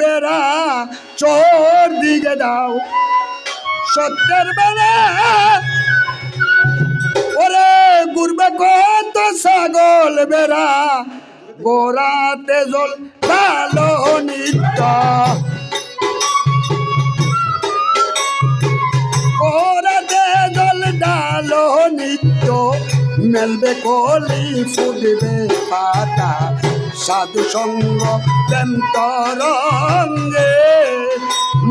বেড়া, চোর দিকে দাও। সত্যের বেড়া, ওরে গুরবে কত ছাগল বেড়া, গোড়াতে জল ভালো নিত্য। গোড়াতে জল ডালো নিত্য, মেলবে কলি, ফুটবে পাতা। সাধু সঙ্গ, প্রেম তরঙ্গে।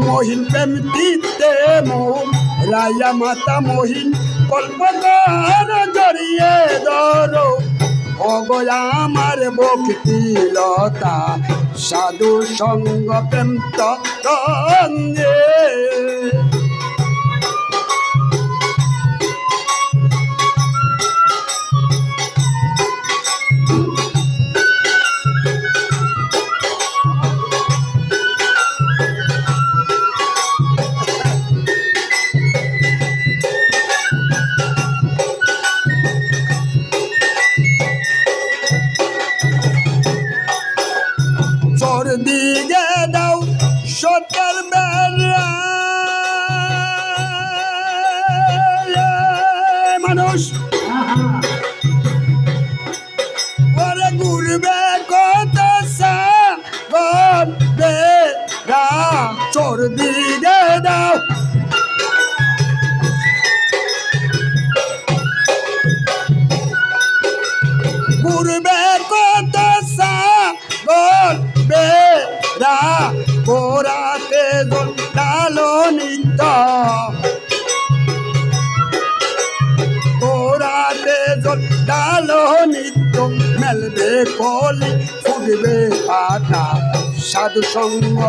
মহিন প্রেম তিতে মোম রায়া মাতা মহিন কল্পকার জড়িয়ে ধরো। অগয়া আমার ভক্তি লতা, সাধু সঙ্গ, প্রেম তরঙ্গে। মানুষ। ডালো নিত্য মেলবে কলি ফুটবে পাতা সাধু সঙ্গ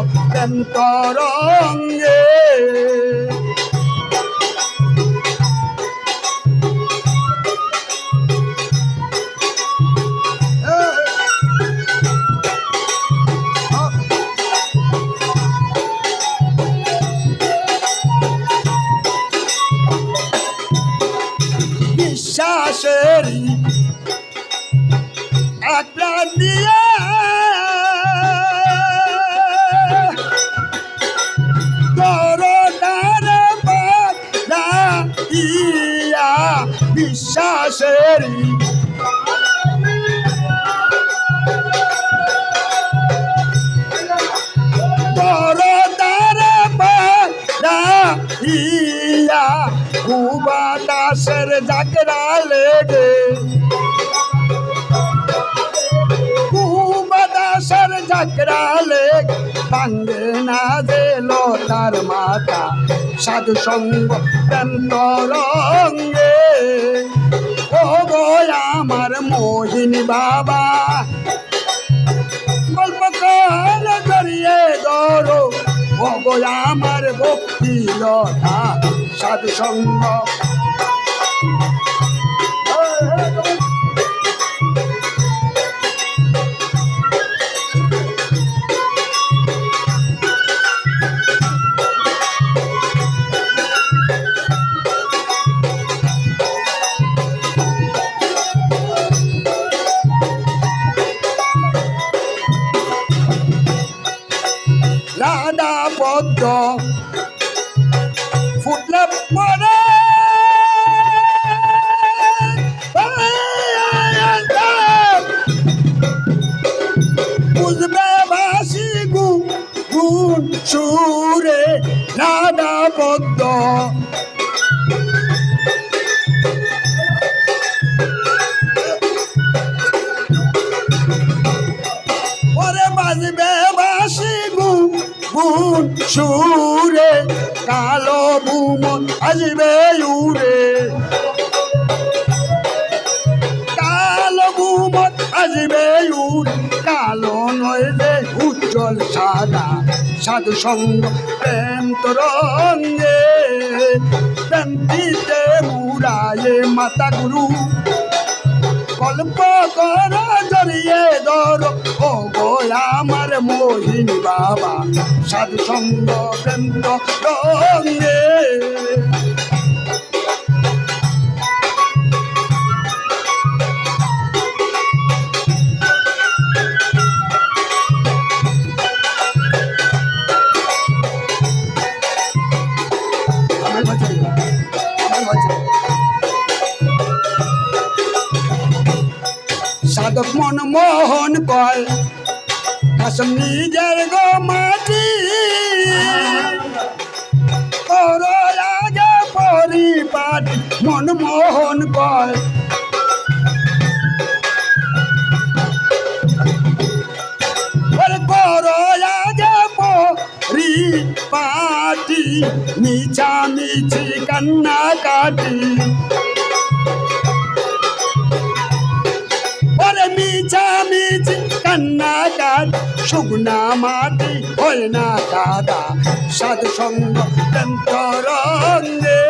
লেগে কুবা দাসের ভাঙ্গে না দিল তার মাথা, সাধু সঙ্গ প্রেম তরঙ্গে। ও গো আমার মোহিনী বাবা গল্প কর জড়িয়ে ধরো। ও গো আমার ভক্তি লতা, সাধু সঙ্গ Nada pronto. Food love, বুঝবে গু গুণ সুরে রাধা পদ্ম। বাজবে বাসি গুণ সুরে, কালো বুমন আসবে উড়ে। কালো বুমন আসবে সাধু সঙ্গ, প্রেম তরঙ্গে। প্রেমটিতে মুরায়ে মাতা গুরু। কল্প কর জড়িয়ে ধর ও গো আমার মোহিনী বাবা। সাধু সঙ্গ, প্রেম রঙ্গে সাধক মন মোহন কয় কাসম নিজের গো মাটি। আগে পরিপাটি মন মোহন কয় ওরে করো আগে পরিপাটি, মিছা মিছি কান্না কাটি। মিছা মিছি কান্না কাট শুকনা মাটি হয় না দাদা সাধু সঙ্গ তরঙ্গে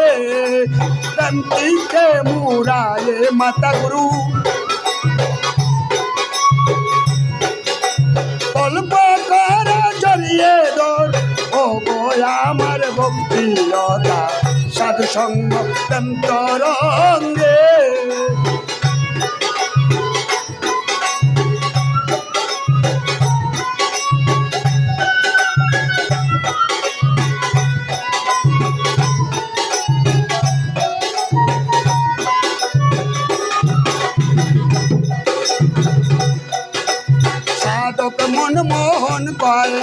তন্তিকে মুরায়ে মাতা গুরু। অল্প কর জড়িয়ে দর ও আমার ভক্তিলতা। সাধু সঙ্গ তরঙ্গে মন মোহন কয়